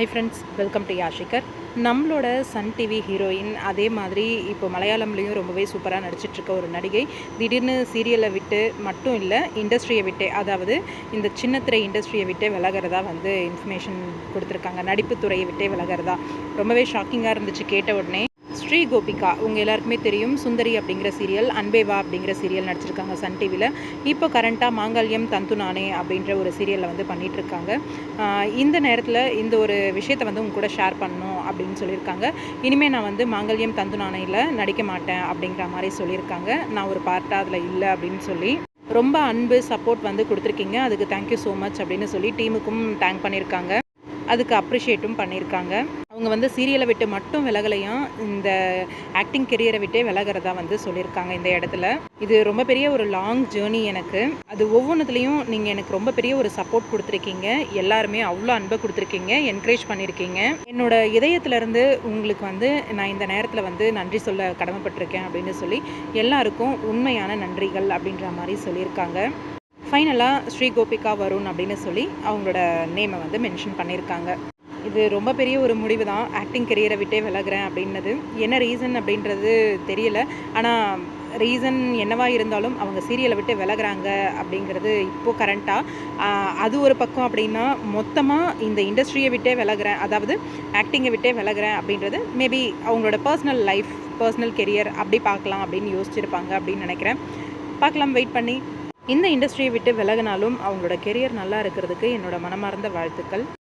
High friends welcome to யாஷிகர் நம்மளோட Sun TV heroine அதே மாதிரி இப்போ மலையாளம்லேயும் ரொம்பவே சூப்பராக நடிச்சிட்ருக்க ஒரு நடிகை. திடீர்னு சீரியலை விட்டு மட்டும் இல்லை இண்டஸ்ட்ரியை விட்டே அதாவது இந்த சின்னத்திரை இண்டஸ்ட்ரியை விட்டே விலகிறதா வந்து இன்ஃபர்மேஷன் கொடுத்துருக்காங்க. நடிப்புத்துறையை விட்டே விலகிறதா. ரொம்பவே ஷாக்கிங்காக இருந்துச்சு கேட்ட உடனே. ஸ்ரீ கோபிகா. உங்கள் எல்லாருக்குமே தெரியும் சுந்தரி அப்படிங்கிற சீரியல் அன்பேவா அப்படிங்கிற சீரியல் நடிச்சிருக்காங்க சன் டிவியில் இப்போ கரண்ட்டாக மாங்கல்யம் தந்து நானே அப்படின்ற ஒரு சீரியலில் வந்து பண்ணிட்டு இருக்காங்க இந்த நேரத்தில் இந்த ஒரு விஷயத்தை வந்து உங்க கூட ஷேர் பண்ணணும் அப்படின்னு சொல்லியிருக்காங்க. இனிமேல் நான் வந்து மாங்கல்யம் தந்துநானையில் நடிக்க மாட்டேன் அப்படிங்கிற மாதிரி சொல்லியிருக்காங்க. நான் ஒரு பார்ட்டாக அதில் இல்லை அப்படின்னு சொல்லி. ரொம்ப அன்பு சப்போர்ட் வந்து கொடுத்துருக்கீங்க. அதுக்கு தேங்க்யூ ஸோ மச் அப்படின்னு சொல்லி டீமுக்கும் தேங்க் பண்ணியிருக்காங்க. அதுக்கு அப்ரிஷியேட்டும் பண்ணியிருக்காங்க. அவங்க வந்து சீரியலை விட்டு மட்டும் விலகலையும் இந்த ஆக்டிங் கெரியரை விட்டே விலகிறதா வந்து சொல்லியிருக்காங்க இந்த இடத்துல. இது ரொம்ப பெரிய ஒரு லாங் ஜேர்னி எனக்கு. அது ஒவ்வொன்றுத்துலேயும் நீங்கள் எனக்கு ரொம்ப பெரிய ஒரு சப்போர்ட் கொடுத்துருக்கீங்க. எல்லாருமே அவ்வளோ அன்பை கொடுத்துருக்கீங்க. என்கரேஜ் பண்ணியிருக்கீங்க. என்னோட இதயத்திலேருந்து உங்களுக்கு வந்து நான் இந்த நேரத்தில் வந்து நன்றி சொல்ல கடமைப்பட்டிருக்கேன் அப்படின்னு சொல்லி எல்லாருக்கும் உண்மையான நன்றிகள் அப்படின்ற மாதிரி சொல்லியிருக்காங்க. ஃபைனலாக ஸ்ரீ கோபிகா வருண் அப்படின்னு சொல்லி அவங்களோட நேமை வந்து மென்ஷன் பண்ணியிருக்காங்க. இது ரொம்ப பெரிய ஒரு முடிவு தான் ஆக்டிங் கெரியரை விட்டே விலகிறேன் அப்படின்னது. என்ன ரீசன் அப்படின்றது தெரியல. ஆனால் ரீசன் என்னவா இருந்தாலும் அவங்க சீரியலை விட்டு விலகுறாங்க அப்படிங்கிறது இப்போது கரண்ட்டாக அது ஒரு பக்கம் அப்படின்னா மொத்தமாக இந்த இண்டஸ்ட்ரியை விட்டே விலகிறேன். அதாவது ஆக்டிங்கை விட்டே விலகுறேன் அப்படின்றது மேபி அவங்களோட பர்சனல் லைஃப் பர்சனல் கெரியர் அப்படி பார்க்கலாம் அப்படின்னு யோசிச்சிருப்பாங்க அப்படின்னு நினைக்கிறேன். பார்க்கலாம் வெயிட் பண்ணி. இந்த இண்டஸ்ட்ரியை விட்டு விலகினாலும் அவங்களோட கெரியர் நல்லா இருக்கிறதுக்கு என்னோட மனமார்ந்த வாழ்த்துக்கள்.